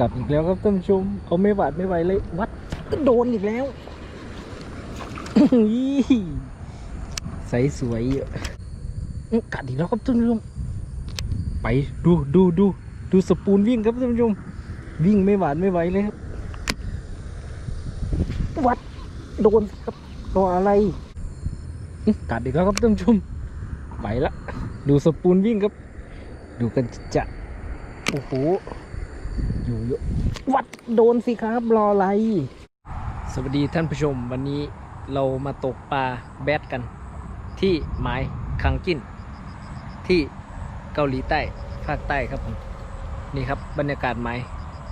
กลับอีกแล้วครับท่านผู้ชมเอาไม่หวาดไม่ไหวเลย วัดโดนอีกแล้วใสสวยอะอื้อกัดอีกแล้วครับท่านผู้ชมไปดูดูดูดูสปูนวิ่งครับท่านผู้ชมวิ่งไม่หวาดไม่ไหวเลยครับ วัดโดนครับตัวอะไรอุกัดอีกแล้วครับท่านผู้ชมไปละ ดูสปูนวิ่งครับ ดูกันจะโอ้โห อยู่เยอะวัดโดนสิครับรออะไร สวัสดีท่านผู้ชมวันนี้เรามาตกปลาแบดกัน ที่หมายคังกิน ที่เกาหลีใต้ภาคใต้ครับผมนี่ครับบรรยากาศหมาย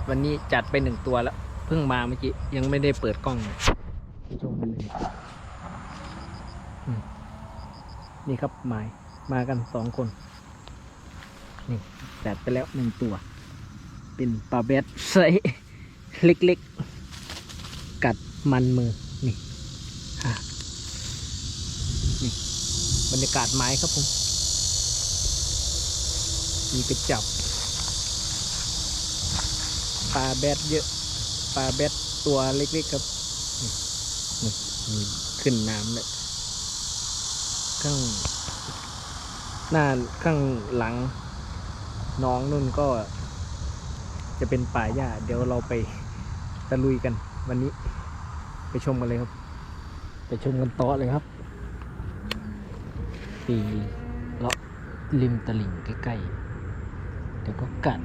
วันนี้จัดไปหนึ่งตัวแล้ว เพิ่งมาเมื่อกี้ยังไม่ได้เปิดกล้องเลยชมกันเลยอืมนี่ครับหมายมากันสองคน นี่จัดไปแล้วหนึ่งตัว เป็นปลาแบดไซส์เล็กๆ กัดมันมือ นี่นี่บรรยากาศไม้ครับผมมีไปจับ ปลาแบดเยอะ ปลาแบดตัวเล็กๆครับนี่นี่ขึ้นน้ำเลยข้างหน้าข้างหลังน้องนุ่นก็ จะเป็นป่าหญ้าเดี๋ยวเราไปตะลุยกัน วันนี้ไปชมกันเลยครับ ไปชมกันต่อเลยครับ ปีเลาะริมตลิ่งใกล้ๆเดี๋ยวก็กัด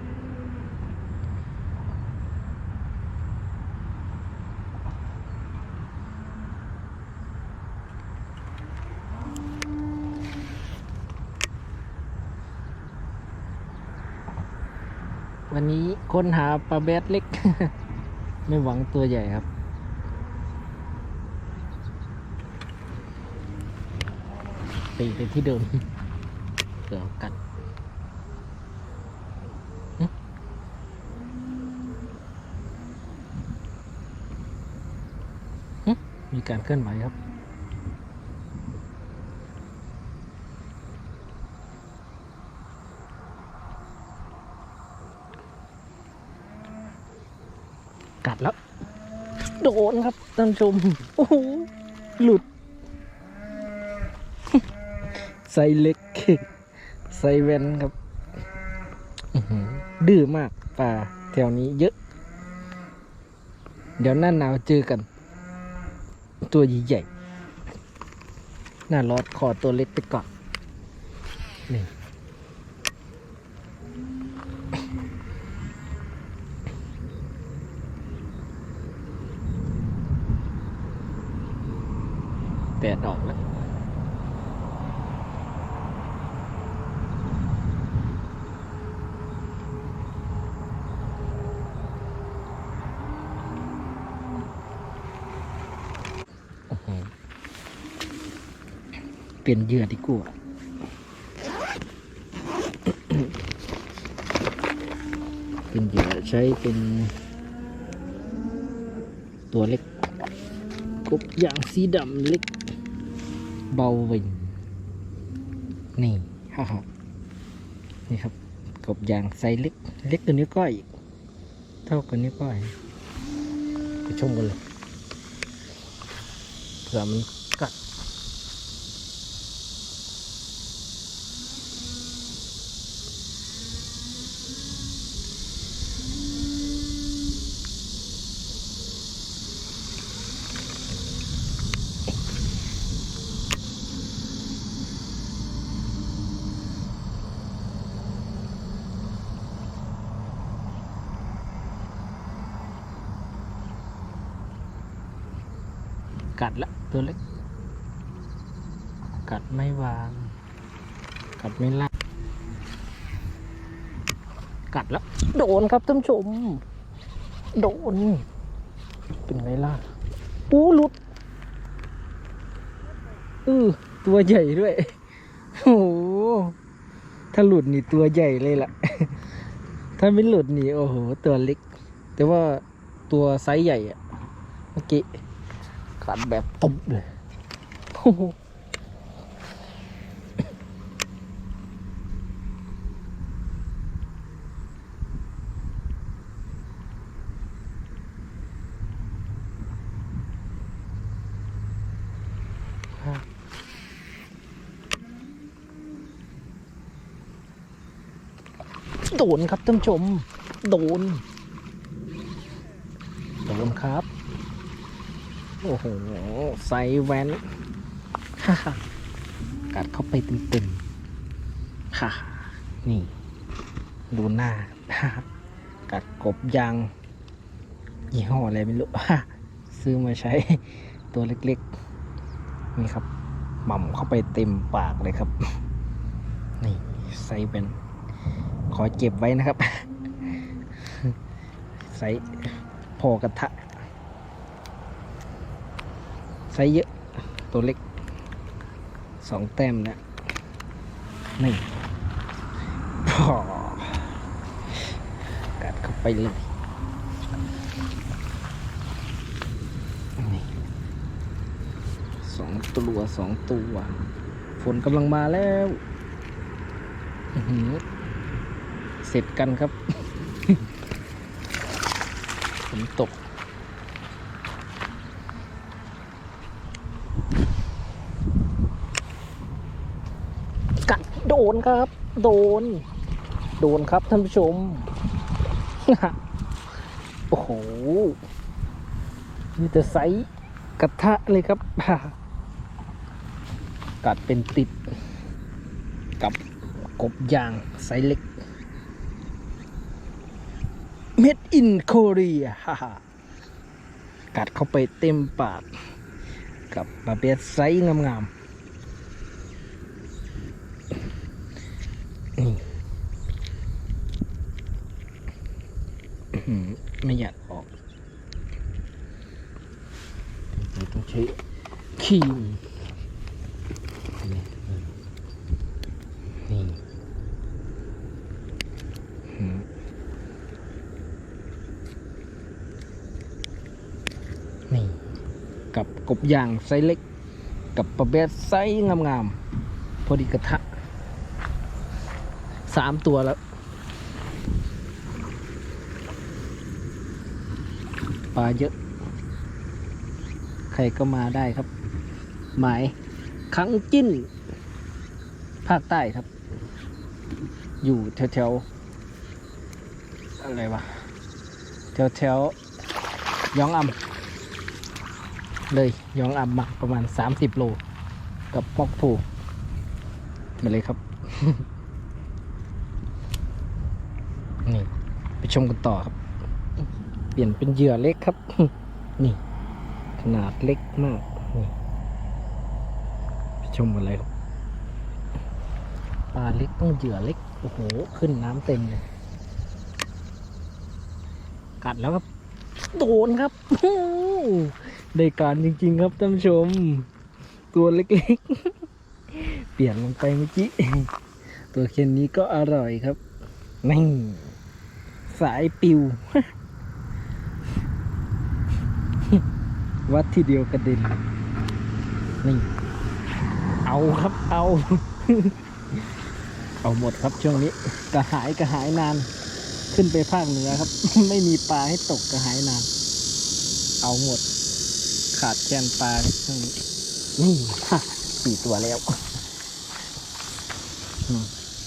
วันนี้ค้นหาปลาแบดเล็ก ไม่หวังตัวใหญ่ครับ ตีไปที่เดิมเกือบกัดมีการเคลื่อนไหวครับ กัดแล้ว โดนครับท่านชม โอ้โหหลุดไซส์เล็กไซส์แวนครับดื้อมากปลาแถวนี้เยอะ เดี๋ยวหน้าหนาวเจอกัน ตัวใหญ่ๆหน้าร้อนขอตัวเล็กไปก่อนนี่ แดดออกแล้วเปลี่ยนเหยื่อดีกว่าเป็นเหยื่อใช้เป็นตัวเล็กกบอย่างสีดำเล็ก เบาวินนี่ฮ่าฮ่านี่ครับ กบยางไซส์เล็ก เล็กกว่านิ้วก้อย เท่ากับนิ้วก้อยไปชมกันเลยเผื่อมัน กัดละตัวเล็ก กัดไม่วาง กัดไม่ลากกัดแล้ว โดนครับท่านชม โดน เป็นไงล่ะปูหลุดอือตัวใหญ่ด้วย โอ้โหถ้าหลุดนี่ตัวใหญ่เลยล่ะ ถ้าไม่หลุดนี่โอ้โห ตัวเล็ก แต่ว่าตัวไซส์ใหญ่อะเมื่อกี้ สั่แบบตุบเลยโดนครับท่านผู้ชม โดน โอ้โหใสแว่นฮ่าฮ่ากัดเข้าไปเต็มๆฮ่านี่ ดูหน้าฮ่ากัดกบยางยี่ห้ออะไรไม่รู้ซื้อมาใช้ตัวเล็กๆ นี่ครับหม่ำเข้าไปเต็มปากเลยครับ นี่ใส่เป็น ขอเก็บไว้นะครับใส่พอกระทะ ไซส์เยอะ ตัวเล็กสองแต้มนะนี่พอกัดเข้าไปเลยนี่สองตัวสองตัว ฝนกำลังมาแล้วเสร็จกันครับฝนตก กั ดโดนครับ โดน โดนครับท่านผู้ชม โอ้โหมีแต่ไซส์กระทะเลยครับ กัดเป็นติด กับกบยางไซส์เล็ก Made in Korea ฮ่าฮ่ากัดเข้าไปเต็มปาก กับปลาเบียไซส์งามๆ นี่อื้อหือไม่อยากออกเราต้องใช้คีมนี่นี่ กับกบยางไซส์เล็ก กับปลาเบสไซส์งามๆ พอดีกระทะสามตัวแล้วปลาเยอะ ใครก็มาได้ครับ หมายคังจิ้น ภาคใต้ครับ อยู่แถวแถวๆอะไรวะแถวแถวๆยองอำเลยยองอำมาประมาณ 30 โล กับปอกผูมาเลยครับ นี่ ไปชมกันต่อครับ เปลี่ยนเป็นเหยื่อเล็กครับ นี่ นาดเล็กมากนี่ไปชมกันเลยครับปลาเล็กต้องเหยื่อเล็ก โอ้โห ขึ้นน้ำเต็มเลย กัดแล้วครับ โดนครับได้การจริง ๆ ครับท่านชม ตัวเล็กๆ เปลี่ยนลงไปเมื่อกี้ ตัวเค็นนี้ก็อร่อยครับนี่สายปิว วัดทีเดียวกระเด็นนี่เอาครับเอา เอาหมดครับช่วงนี้กระหายกระหายนาน ขึ้นไปภาคเหนือครับ ไม่มีปลาให้ตกกระหายนาน เอาหมด ขาดแคลนปลาช่วงนี้นี่สี่ตัวแล้ว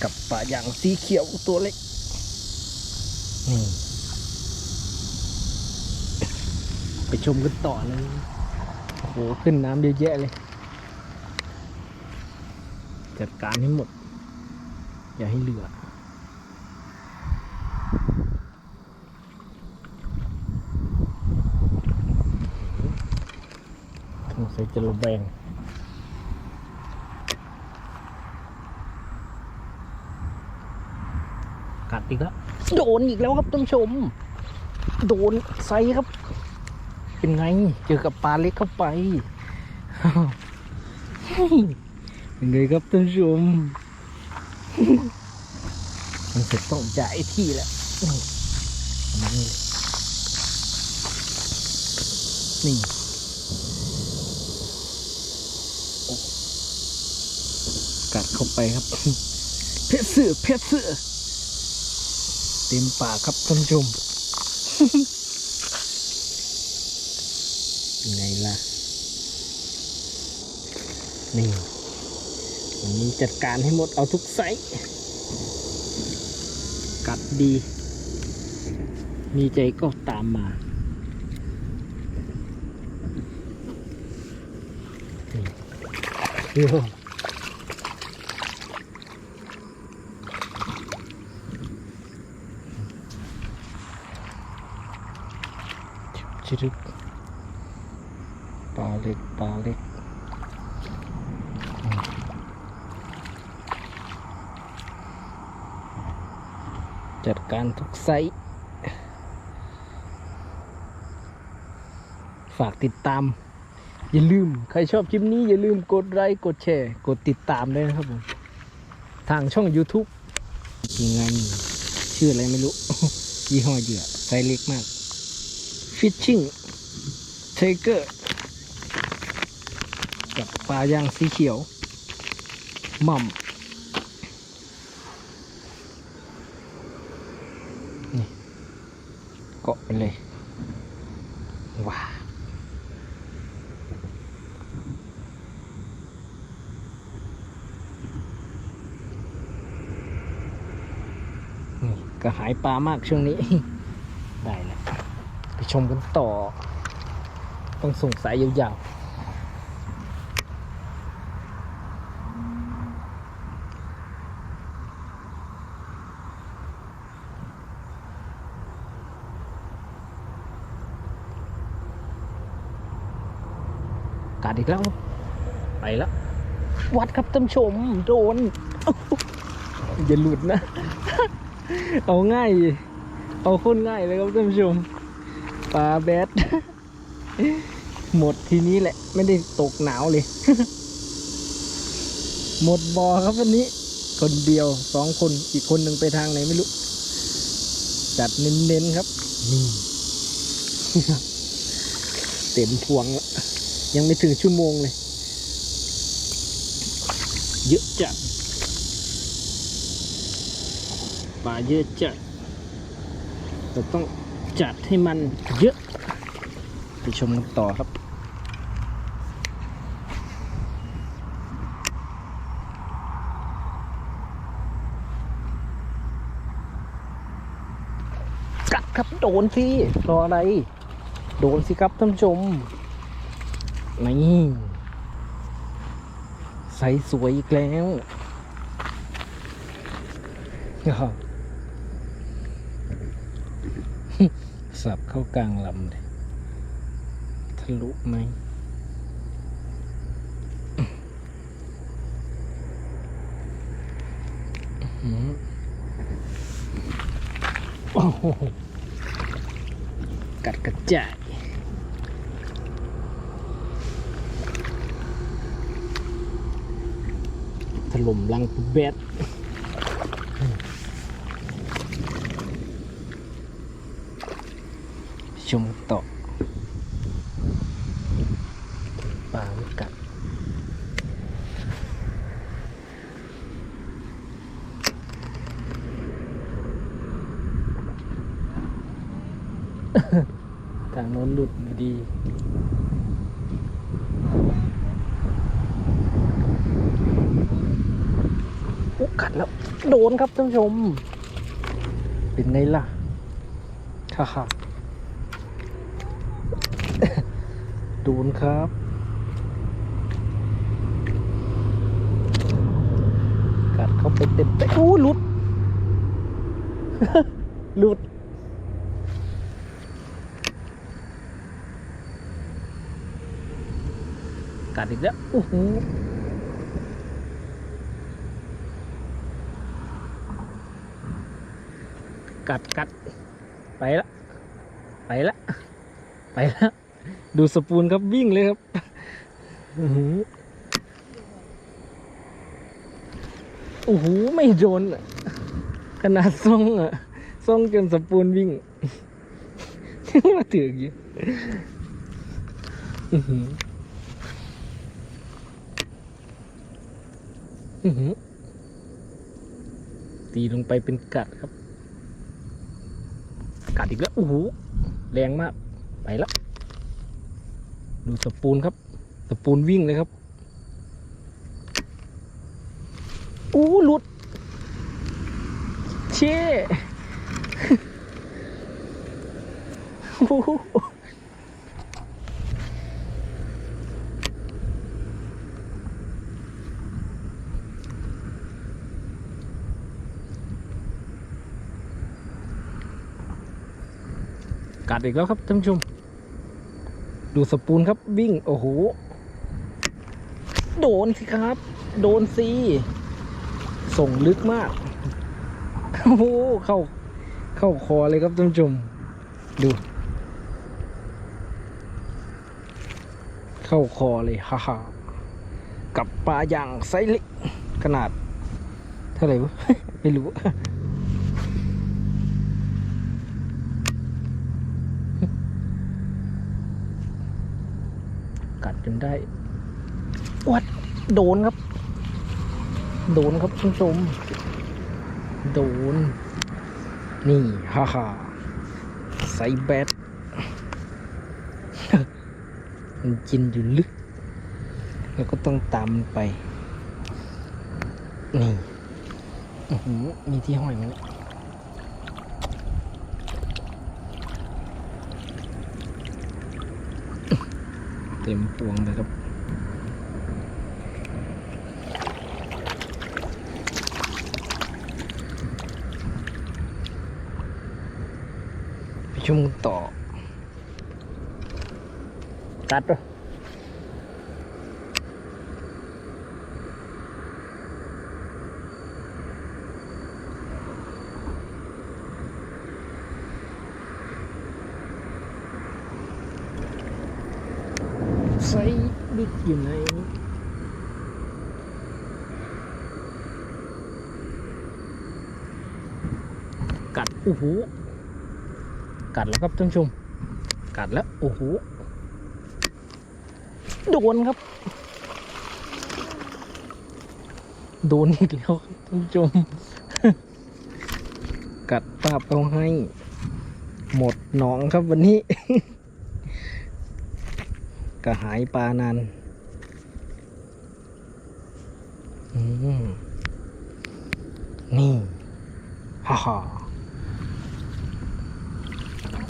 กับปลาอย่างสีเขียวตัวเล็กนี่ ไป ชมกันต่อเลยโอ้โหขึ้นน้ำเยอะแยะเลย จัดการให้หมด อย่าให้เหลือสงสัยจะระแวงกัดอีกแล้ว โดนอีกแล้วครับท่านผู้ชม โดนไซครับ เป็นไง เจอกับปลาเล็กเข้าไปเป็นไงครับท่านผู้ชมมันจต้องจ่ายที่แล้วนี่นี่กัดเข้าไปครับ เพชรเสือเพชรเสือเต็มปากครับท่านผู้ชม ยังไงล่ะ นี่วันนี้ จัดการให้หมดเอาทุกไซส์กัดดี มีใจก็ตามมาโอ้ชิรึกปลาเล็กปลาเล็ก จัดการทุกไซส์ฝากติดตาม อย่าลืม ใครชอบคลิปนี้อย่าลืมกดไลค์กดแชร์ กดติดตามด้วยนะครับผม ทางช่อง YouTube ยังไงชื่ออะไรไม่รู้ ยี่ห้อเหยื่อไซส์เล็กมาก Fishing Tiger กับปลายางสีเขียว หม่อม เกาะไปเลย ว้านี่ก็หายปลามากช่วงนี้ ได้แล้วไปชมกันต่อ ต้องส่งสายยาวๆกัดอีกแล้ว ไปแล้ว วัดครับท่านชม โดนอย่าหลุดนะ เอาง่าย เอาโคนง่ายเลยครับท่านผู้ชมปลาแบดหมดทีนี้แหละ ไม่ได้ตกหนาวเลย หมดบอครับวันนี้ คนเดียวสองคนอีกคนหนึ่งไปทางไหนไม่รู้ จัดเน้นๆครับนี่เต็มพวงแล้วยังไม่ถึงชั่วโมงเลย เยอะจัด ปลาเยอะจัดเราต้องจัดให้มันเยอะ ไปชมกันต่อครับกัดครับโดนสิรออะไร โดนสิครับท่านผู้ชมนี่ใสสวยอีกแล้ว อ้าว สับเข้ากลางลำเลยทะลุไหมหือโอ้โหกัดกระจายถล่มลังแบด ชมต่อปลาไม่กัดทางโน้นหลุดดีโอ้กัดแล้ว โดนครับท่านผู้ชม เป็นไงล่ะ ฮ่าฮ่า ดูนครับ กัดเข้าไปเต็มเต็มอู้หลุด หลุด กัดอีกแล้วโอ้โหกัดกัดไปละ ไปละ ไปละ ดูสปูนครับวิ่งเลยครับอื้อหือโอ้โหไม่โดนอะขนาดซ่องอะซ่องจนสปูนวิ่งมาถือกอยู่อื้อหืออื้อหือตีลงไปเป็นกัดครับ กัดอีกแล้วโอ้โหแรงมาก ไปแล้ว ดูสปูนครับ สปูนวิ่งเลยครับโอ้หลุด เช่โอ้โหกัดอีกแล้วครับท่านผู้ชม ดูสปูนครับวิ่ง โอ้โห โดนสิครับ โดนสิส่งลึกมาก โอ้โห เข้า เข้าคอเลยครับท่านผู้ชม ดู เข้าคอเลยฮ่าฮ่ากับปลาอย่างไซเล็กขนาด เท่าไหร่วะ ไม่รู้ จนได้วัดโดนครับ โดนครับคุณผู้ชม โดน นี่ฮ่าฮ่าใส่แบตมันกินอยู่ลึก แล้วก็ต้องตามไป นี่มีที่ห้อยไหมเนี่ เต็มพวงเลยครับไปชมต่อกัดด้วยส่บิด อยู่ไหนกัดโอ้โหกัดแล้วครับท่านผู้ชม กัดแล้วโอ้โหโดนครับ โดนอีกแล้วท่านผู้ชม กัดปาบเอาให้ หมดหนองครับวันนี้ กระหายปลานานอืม นี่ฮ่าฮ่า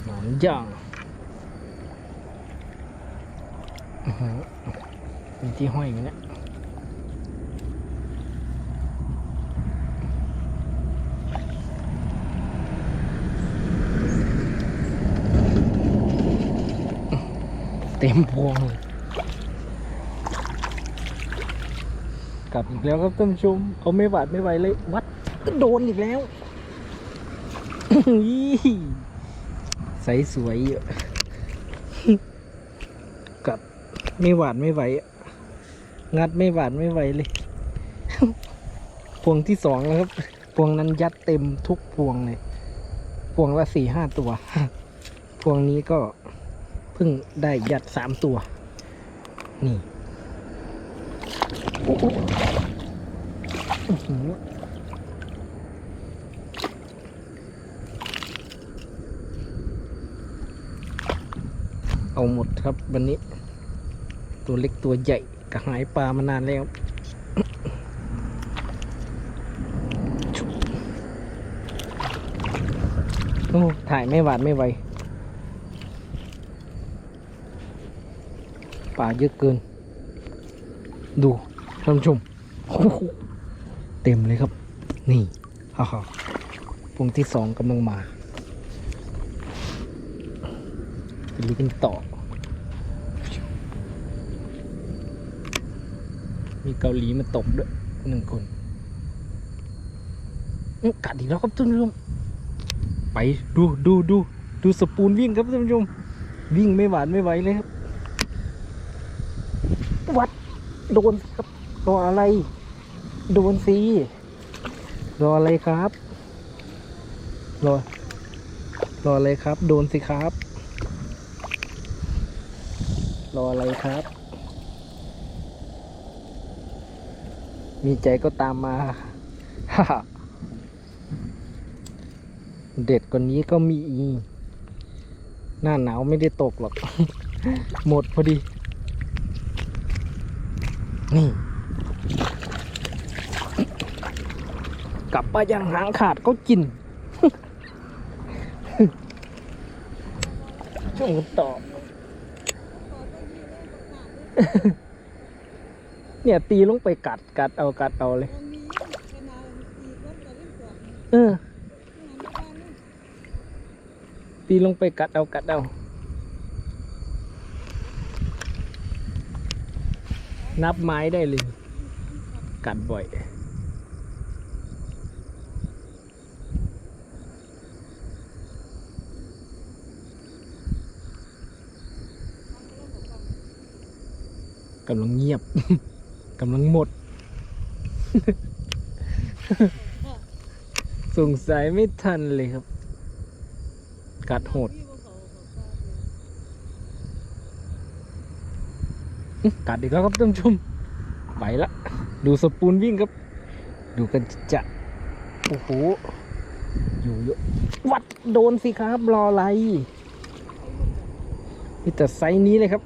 หนอนย่างอื้อหือมีที่ห้อยอยู่เนี่ยเต็มพวงเลย กลับอีกแล้วครับท่านผู้ชมเขาไม่หวาดไม่ไหวเลยวัดก็โดนอีกแล้วใสสวยอยู่กัดไม่หวาดไม่ไหวอะงัดไม่หวาดไม่ไหวเลยพวงที่สองแล้วครับพวงนั้นยัดเต็มทุกพวงเลยพวงละสี่ห้าตัวพวงนี้ก็เพิ่งได้ยัดสามตัว นี่ เอาหมดครับวันนี้ ตัวเล็กตัวใหญ่กระหายปลามานานแล้วโอ้ถ่ายไม่หวาดไม่ไหวป่าเยอะเกิน ดู ท่านผู้ชมเต็มเลยครับ นี่ฮ่าฮ่าพวงที่สองกำลังมาไปลุยกันต่อ มีเกาหลีมาตบด้วยหนึ่งคนกัดอีกแล้วครับท่านผู้ชมไปดูดูดูดูสปูนวิ่งครับท่านผู้ชมวิ่งไม่หวานไม่ไหวเลยครับ วัดโดนครับ รออะไร โดนสิรออะไรครับ รอ รออะไรครับ โดนสิครับ รออะไรครับ มีใจก็ตามมาฮ่าเด็ดกว่านี้ก็มีอีหน้าหนาวไม่ได้ตกหรอก หมดพอดี นี่ กลับไปยังหางขาดก็กินช่วงต่อเนี่ยตีลงไปกัดกัดเอากัดเอาเลย เออ ตีลงไปกัดเอากัดเอานับไม้ได้เลย กัดบ่อย กำลังเงียบ กำลังหมด สงสัยไม่ทันเลยครับ กัดโหด กัดอีกแล้วครับท่านผู้ชม ไปละ ดูสปูนวิ่งครับ ดูกันจะโอ้โห อยู่เยอะวัดโดนสิครับ รออะไรนี่แต่ไซส์นี้เลยครับ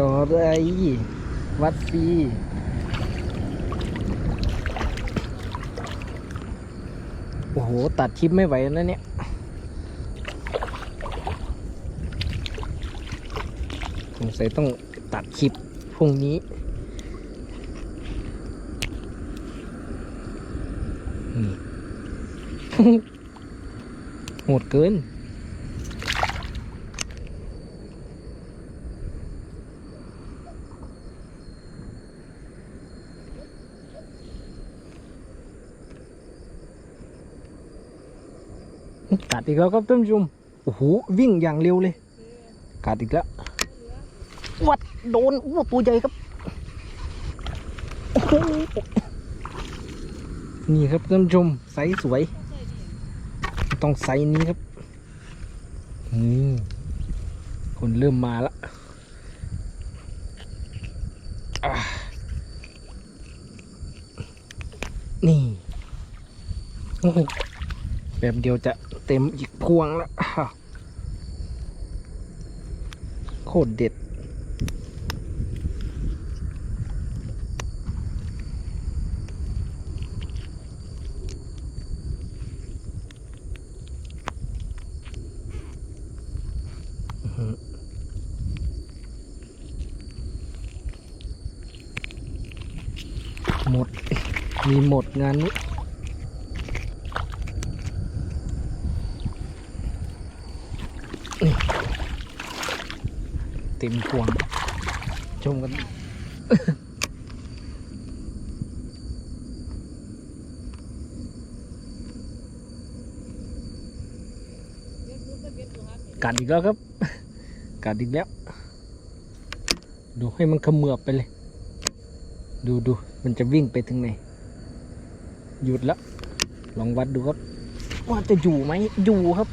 รออะไรวัดฟรีโอ้โห ตัดคลิปไม่ไหวแล้วเนี่ยสงสัยต้องตัดคลิปพรุ่งนี้อืมโหดเกิน กัดอีกแล้วครับท่านผู้ชมโอ้โหวิ่งอย่างเร็วเลยกัดอีกแล้ววัดโดนโอ้ตัวใหญ่ครับนี่ครับท่านผู้ชมไซส์สวย ต้องไซส์นี้ครับอืมคนเริ่มมาละนี่แบบเดียวจะ เต็มอีกพวงแล้วโคตรเด็ด หมด มีหมดงานนี้นี่ ต็มพวง ชมกัน กัดอีกแล้วครับ กัดอีกแล้ว ดูให้มันเขมือบไปเลย ดูดูมันจะวิ่งไปถึงไหน หยุดแล้ว ลองวัดดูครับ ว่าจะอยู่ไหมอยู่ครับ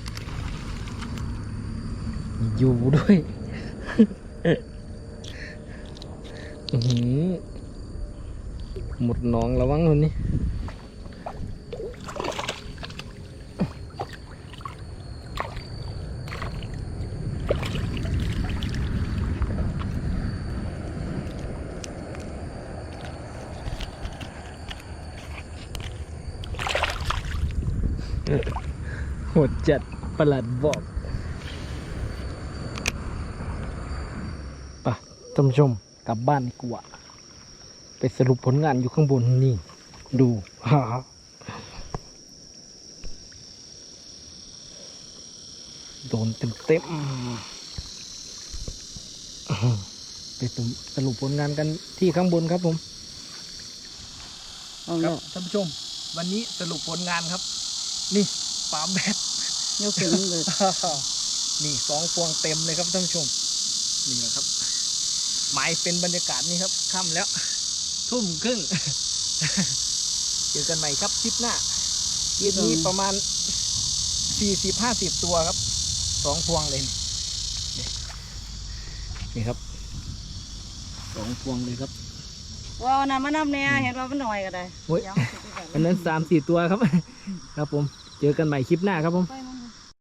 อยู่ด้วย หมดหนองแล้ววังคนนี้โหดจัดประหลัดบอกไปะท่านผู้ชมกลับบ้านดีกว่าไปสรุปผลงานอยู่ข้างบนนี่ ดูฮ่าโดนเต็มเต็มๆอื้อหือไปสรุปผลงานกันที่ข้างบนครับผมเอาครัเนาะบท่านผู้ชม วันนี้สรุปผลงานครับ นี่ปาล์มแบตยกขึ้นเลยนี่สองพวงเต็มเลยครับท่านผู้ชม นี่นะครับ หมายเป็นบรรยากาศนี่ครับค่ำแล้ว ทุ่มครึ่ง เจอกันใหม่ครับคลิปหน้าคลิปนี้ประมาณสี่สิบห้าสิบตัวครับสองพวงเลย นี่นี่นี่ครับสองพวงเลยครับว่าเอาน้ำมานำเนี่ยเห็นว่ามันหน่อยก็ได้โอ้ยยังสิไปอันนั้นสามสี่ตัวครับ ครับผม เจอกันใหม่คลิปหน้าครับผมไปมา